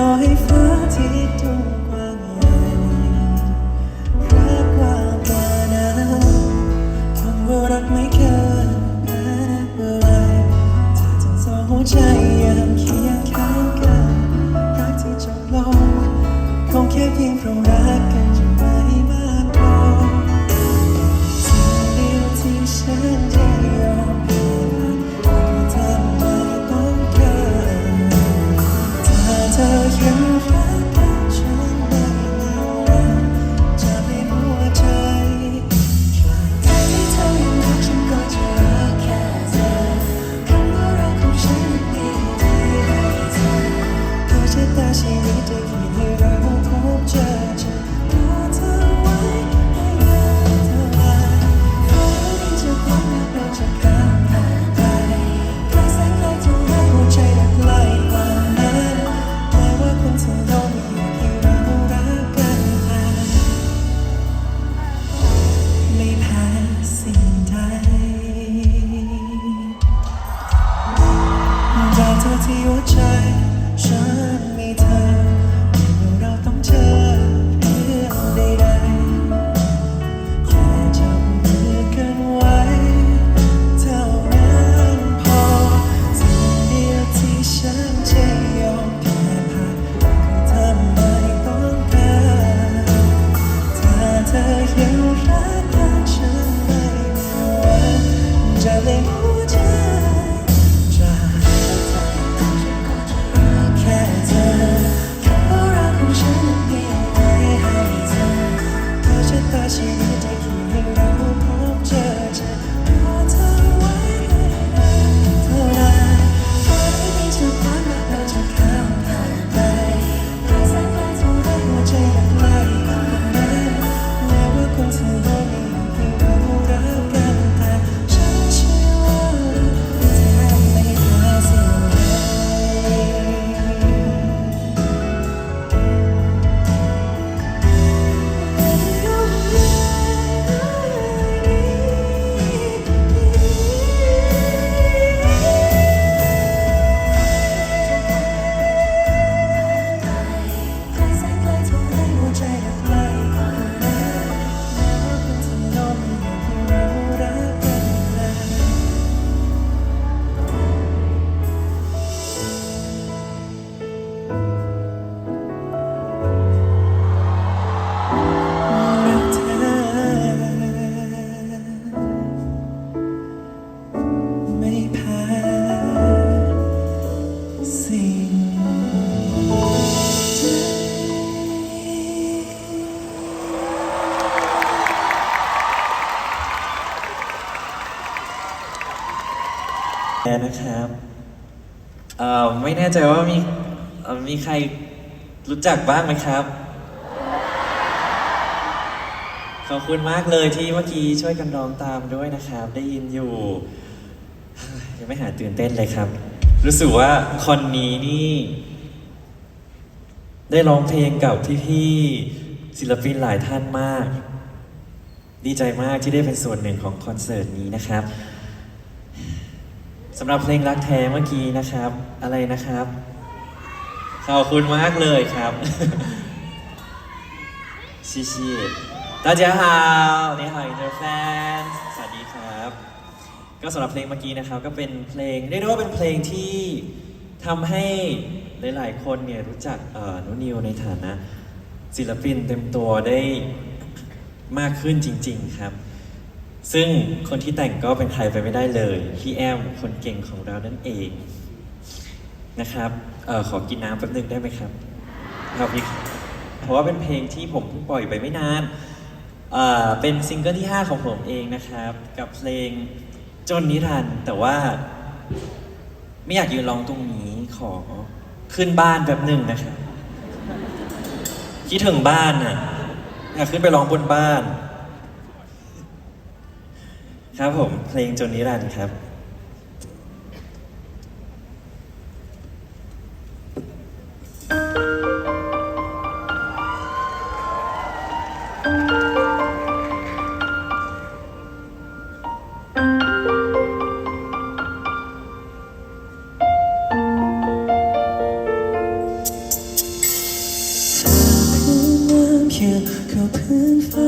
ต่อให้ฟ้าที่ดวกว้างใหญ่รักกว่างกว่นั้นความรักไม่เกิแม้เลยถ้าจะสองหัวใจยังเคียงข้างกันรักที่จบลงคงแค่เพียงเพราะรักกันจะไม่มากพอสิ่งเดียวที่ฉัน ที่หัวใจฉันมีเธอ นะครับเอ่อไม่แน่ใจว่ามีเอ่อมีใครรู้จักบ้างไหมครับ ขอบคุณมากเลยที่เมื่อกี้ช่วยกันร้องตามด้วยนะครับ ได้ยินอยู่ ยังไม่หายตื่นเต้นเลยครับ รู้สึกว่าคอนนี้นี่ ได้ร้องเพลงกับพี่ๆศิลปินหลายท่านมาก ดีใจมากที่ได้เป็นส่วนหนึ่งของคอนเสิร์ตนี้นะครับ สำหรับเพลงรักแท้เมื่อกี้นะครับ อะไรนะครับ ขอบคุณมากเลยครับชิชิตาเจ้าฮาวนี่ฮาวร์แฟนสวัสดีครับ ก็สำหรับเพลงเมื่อกี้นะครับก็เป็นเพลงเรียกได้ว่าเป็นเพลงที่ทำให้หลาย ๆ คนเนี่ยรู้จักนุนิวในฐานะศิลปินเต็มตัวได้มากขึ้นจริง ๆ ครับ ซึ่งคนที่แต่งก็เป็นใครไปไม่ได้เลยพี่แอมคนเก่งของเรานั่นเองนะครับเออขอกินน้ำแป๊บหนึงได้ไหมครับครับพี่เพราะว่าเป็นเพลงที่ผมเพิ่งปล่อยไปไม่นานเอ่อเป็นซิงเกิลที่ 5 ของผมเองนะครับ กับเพลงจนนิรันดร์แต่ว่า ไม่อยากยืนร้องตรงนี้ขอขึ้นบ้านแป๊บหนึ่งนะครับคิดถึงบ้านน่ะอยากขึ้นไปร้องบนบ้าน ครับผมเพลงจนนิรันดร์ครับพื้นน้ำเขียวเข้าพื้นฟ้า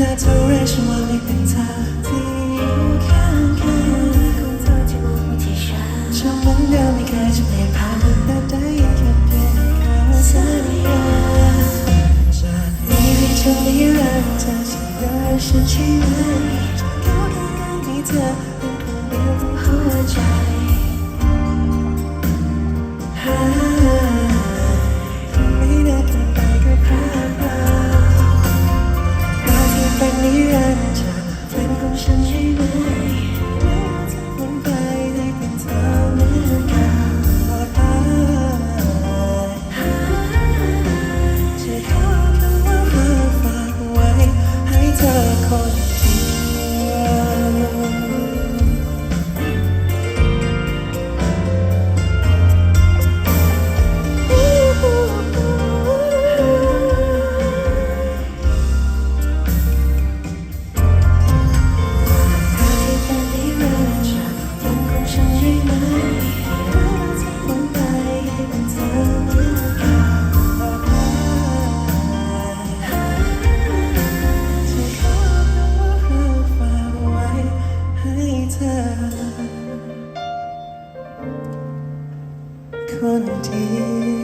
เจอและเรียกฉันว่าไม่เป็นเธอที่อยู่ข้างกันเธอที่มองมาที่ฉันฉันเหมือนเดิมไม่เคยจะเปลี่ยนผ่านแต่ได้แค่เพียงคำสัญญาจากนี้ไปจนนิรันดร์เธอจะรักฉันใช่ไหมจะขอแค่ให้เธอเป็นคนเดีย 可能。